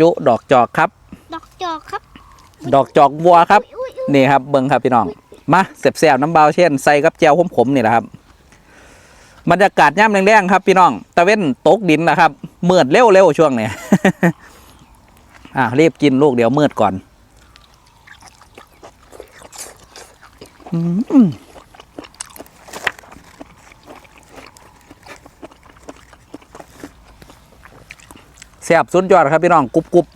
จุดอกจอกครับ ดอกจอกครับดอกจอกบัวครับอุ้ยอุ้ยนี่ครับเบิ้งครับพี่น้องมาเสียบๆน้ำเบาเช่นใส่กับแจวขมๆนี่แหละครับบรรยากาศย่ำแรงๆครับพี่น้องตะเว้นตกดินนะครับมืดเร็วๆช่วงนี้อะรีบกินลูกเดี๋ยวมืดก่อน อืม ซ่บสุดยอดครับพี่น้องกรุบกรุบ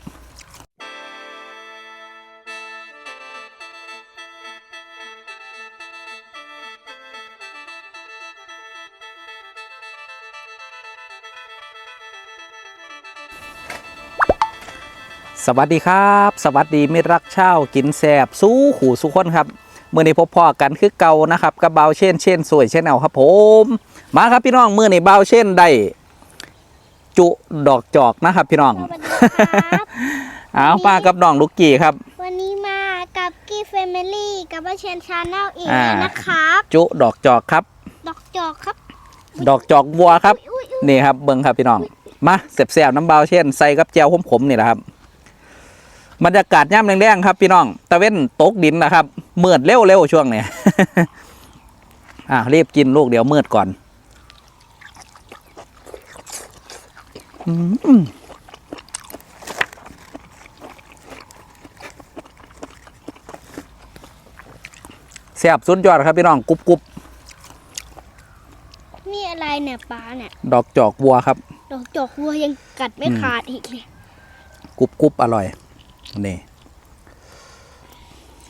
สวัสดีครับ สวัสดีมิตรรักเช่ากินแสบสู้ขู่สุขคนครับเมื่อนี้พบพ่อกันคือเก่านะครับกับเบาเช่นเช่นสวยเช่นเอาครับผม มาครับพี่น้องเมื่อนี้เบาเช่นได้ จุดอกจอกนะครับ พี่น้องสวัสดีครับเอามากับน้องลูกกี้ครับ วันนี้มากับกี้เฟมิลี่กับว่าเชนชาแนลอีกอ่าแล้วนะครับ จุดอกจอกครับ ดอกจอกครับ ดอกจอกบัวครับอุ้ยอุ้ยนี่ครับเบิ้งครับพี่น้องมาเสียบๆน้ำเบาเช่นใส่กับแจวขมๆนี่แหละครับบรรยากาศย่ำแรงๆครับพี่น้องตะเว้นตกดินนะครับมืดเร็วๆช่วงนี้อะรีบกินลูกเดี๋ยวมืดก่อนอืม แซ่บสุดยอดครับพี่น้องกรุบกรุบนี่อะไรเนี่ยปลาเนี่ย ดอกจอกบัวครับ ดอกจอกวัวยังกัดไม่อืมขาดอีกเลยกรุบกรุบอร่อยนี่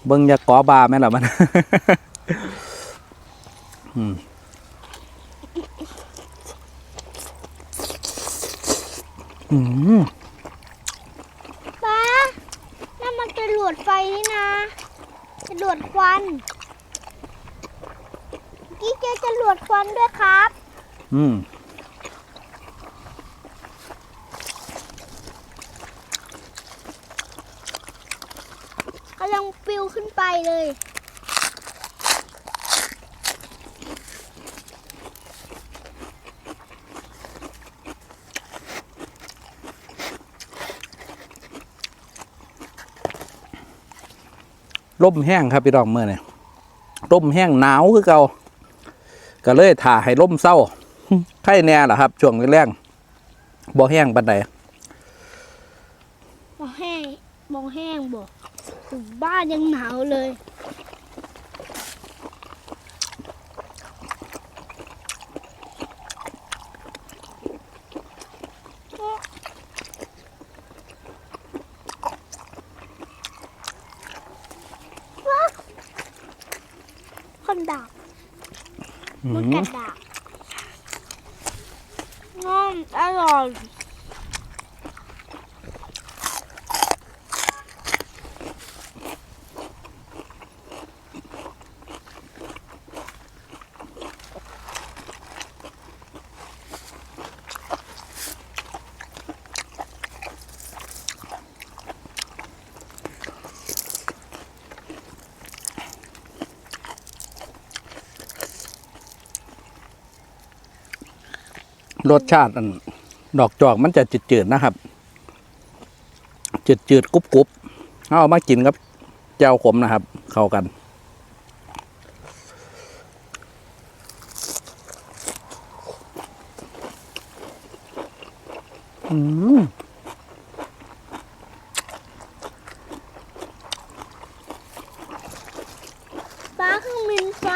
เบิ้งอยากกอบาไหมล่ะมัน อืม อืมปลานั่นมันจะหลวดไฟนี่นะจะหลวดควันกี้เจอจะหลวดควันด้วยครับ อืมกำลังปลิวขึ้นไปเลย ร่มแห้งครับพี่น้องเมื่อนี่ร่มแห้งหนาวคือเก่าก็เลยถ่าให้ร่มเศร้าไข่แน่ล่ะครับ ช่วงแรกบ่แห้งบันไดมอแห้งมอแห้งบ่ถึงบ้านยังหนาวเลย คนดักอืมันมกัดดักน้อมอร่อย รสชาติอันดอกจอกมันจะจืดๆนะครับ จืดๆกรุบๆเอามากินกับแจ่วขมนะครับ เข้ากันอืม ฟ้าเครื่องบินไฟ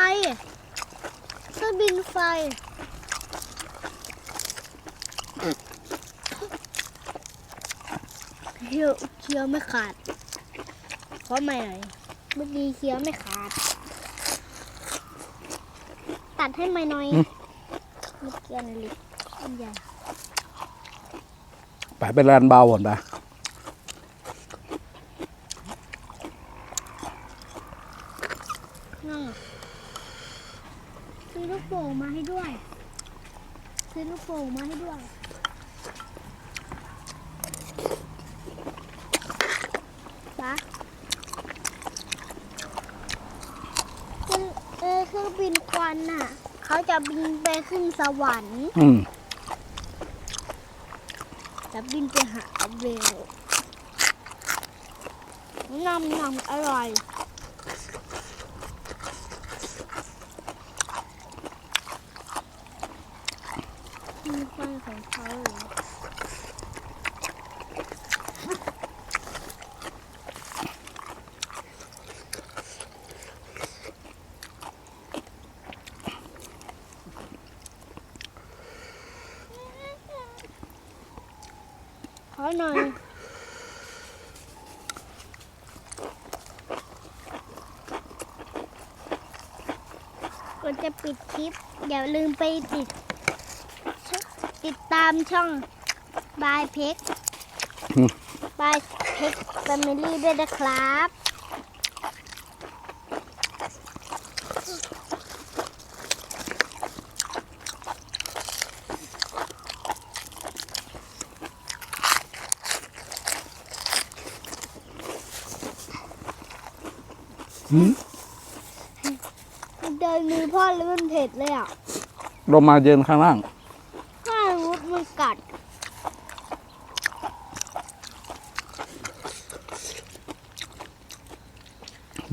เครื่องบินไฟ เคี้ยวเคี้ยวไม่ขาดขอใหม่หน่อยเมื่อกี้เคี้ยวไม่ขาด ตัดให้ใหม่หน่อยอืมเมื่อกี้อันเล็กอันใหญ่ไปเป็นร้านเบาหมดปะนั่งซื้อลูกโป่งมาให้ด้วย ซื้อลูกโป่งมาให้ด้วย ปะคือเออเครื่องบินค วันน่ะ เขาจะบินไปขึ้นสวรรค์อืมจะบินไปหาเบลนำนำอร่อยมีไฟของเขาเหรอ ก่อนจะปิดคลิป อย่าลืมไปติด ติดตามช่องบายเพ็กบายเพ็กแฟมิลี่ด้วยนะครับหืม เดินมือพ่อแล้วมันเผ็ดเลยอะลงมาเย็นข้างล่าง ถ้าวุธมันกัด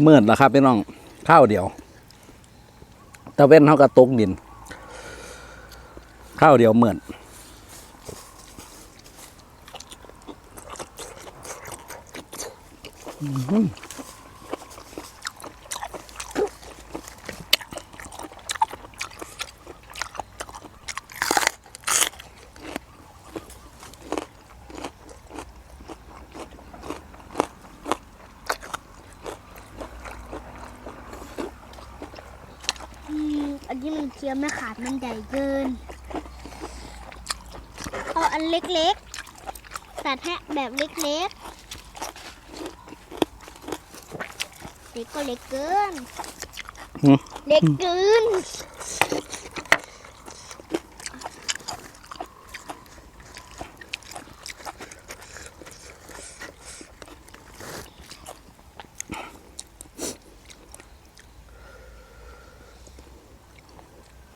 เมืดแล้วครับพี่น้องข้าวเดียวตะเว้นเท่ากับตกดิน ข้าวเดียวมืดอื้อหืออืม อันที่มันเคี้ยวไม่ขาดมันใหญ่เกิน เอาอันเล็กๆตัดให้แบบเล็กๆเล็กก็เล็กเกินหืมเล็กเกิน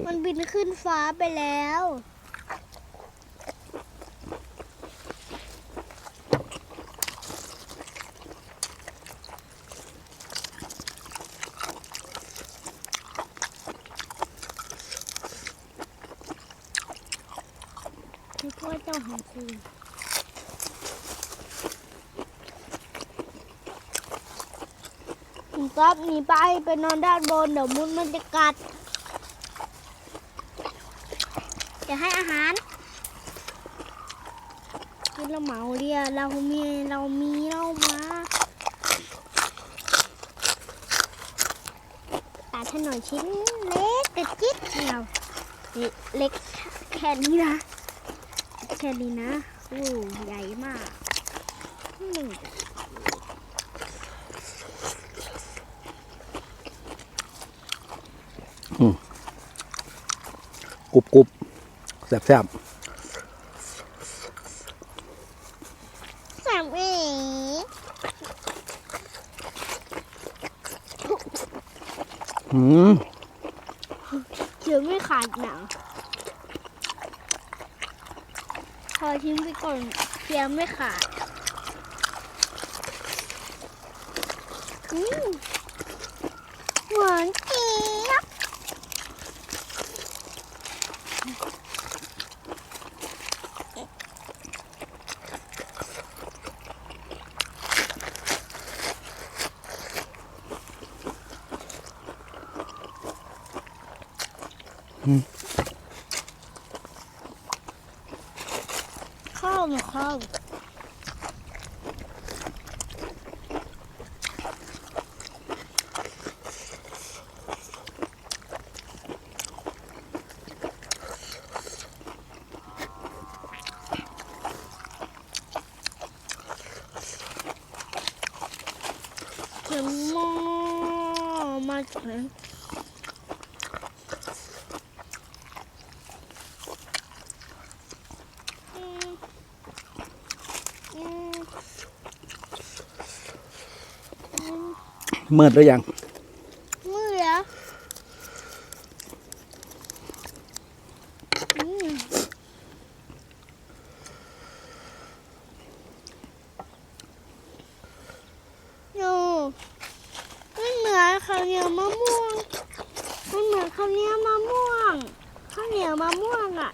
มันบินขึ้นฟ้าไปแล้ว คือพ่อเจ้าของคุณคุณก๊อฟหนีไปไปนอนด้านบน เดี๋ยวมุดมันจะกัด จะให้อาหารกินเราเหมาเรียเรามีเรามีเรามาตัดให้หน่อยชิ้นเล็กแต่จิ๊ดเดียวเล็กแค่นี้นะแค่นี้นะโอ้ใหญ่มากหนึ่งกรุบกรุบ แซ่บแซ่บสามเอ๋อืมเชือไม่ขาดหนังพอทิ้งไปก่อนเคียไม่ขาดอืมหวานเจี๊ยบ ข้าวมาข้าวเข็มหม้อมาจากไหนอืมอืมอืม มืดหรือยังมือเหรออืมโยข้าวเหนียวมะม่วงมันเหมือนข้าวเหนียวมะม่วงข้าวเหนียวมะม่วงอะ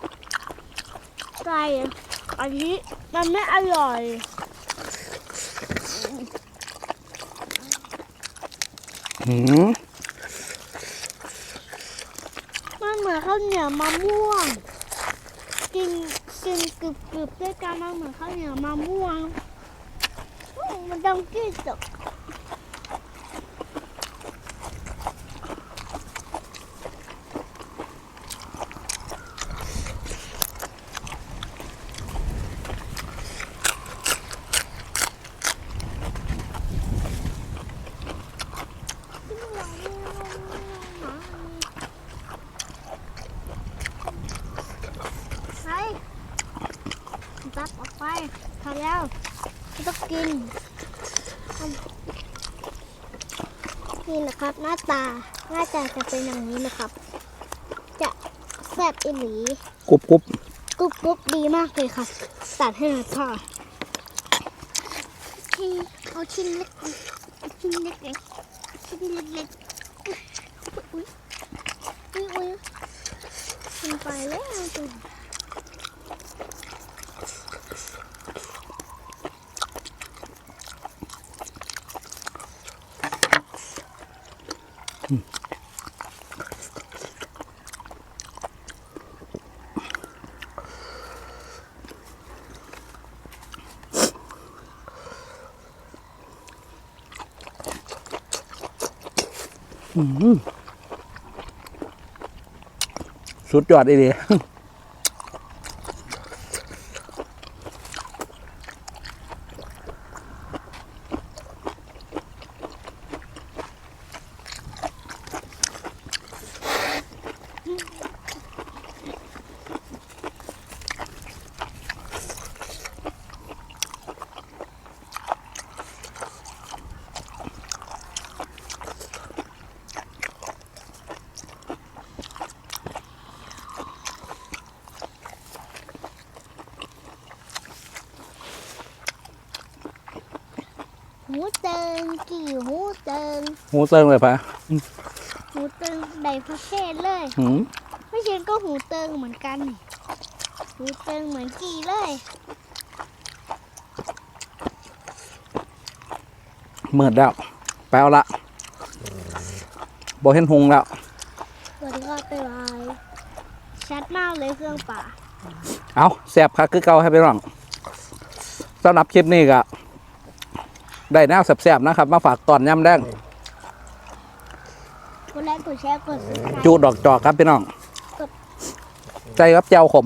ใส่อันนี้มันไม่อร่อย มันเหมือนข้าวเหนียวมะม่วง กินกินกรึบกรึบด้วยกันมันเหมือนข้าวเหนียวมะม่วงมมันต้องกินจบ ไปจับออกไปพอแล้วไม่ต้องกิน นี่นะครับ หน้าตาหน้าตาจะเป็นอย่างนี้นะครับ จะแซ่บอีหลีกรุบกรุบกรุบกรุบดีมากเลยครับตัดให้หน่อยพ่อชิ้นเอาชิ้นเล็กเอาชิ้นเล็กๆชิ้นเล็กๆอุ้ยอุ้ยอุ้ยมันไปแล้วตัว สุดยอดอีดี หูเติงกี่หูเติงหูเซิงเลยปะหูเติงใดพระเทศเลย หืมไม่เชนก็หูเติงเหมือนกันนี่หูเติงเหมือนกี่เลยมืดแล้วไปเอาละบอกเห็นหงแล้วสวัสดีครับบ๊ายบายชัดมากเลยเครื่องป่า เอาแสบคักคือเก่าให้ไปน้องสำหรับคลิปนี้ก็ ได้แนวแสบๆนะครับ มาฝากตอนย่ำแดงกดไลค์กดแชร์กดซับสไครจูดอกจอกครับพี่น้อง ใจกับเจ้าขม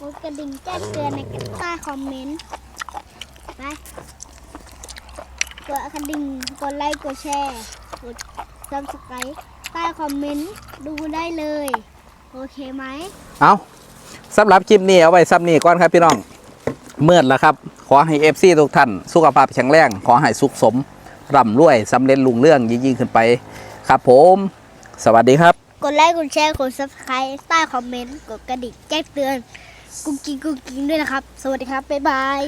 กดกระดิ่งแจ้งเตือนในใต้คอมเมนต์ไปกดกระดิ่งกดไลค์กดแชร์กดซับสไครต์ใต้คอมเมนต์ดูได้เลย โอเคไหมเอาสำหรับคลิปนี้เอาไว้ซ้ำนี้ก่อนครับพี่น้องเมื่อแล้วครับ ขอให้เอฟซีทุกท่าน สุขภาพแข็งแรง ขอให้สุขสม ร่ำรวยสำเร็จลุงเรื่องยิ่งๆขึ้นไปครับผม สวัสดีครับ กดไลค์ กดแชร์ กดซับสไครต์ใต้คอมเมนต์ กดกระดิ่งแจ้งเตือน กุ๊กกิ๊กกุ๊กกิ๊กด้วยนะครับ สวัสดีครับ บ๊ายบาย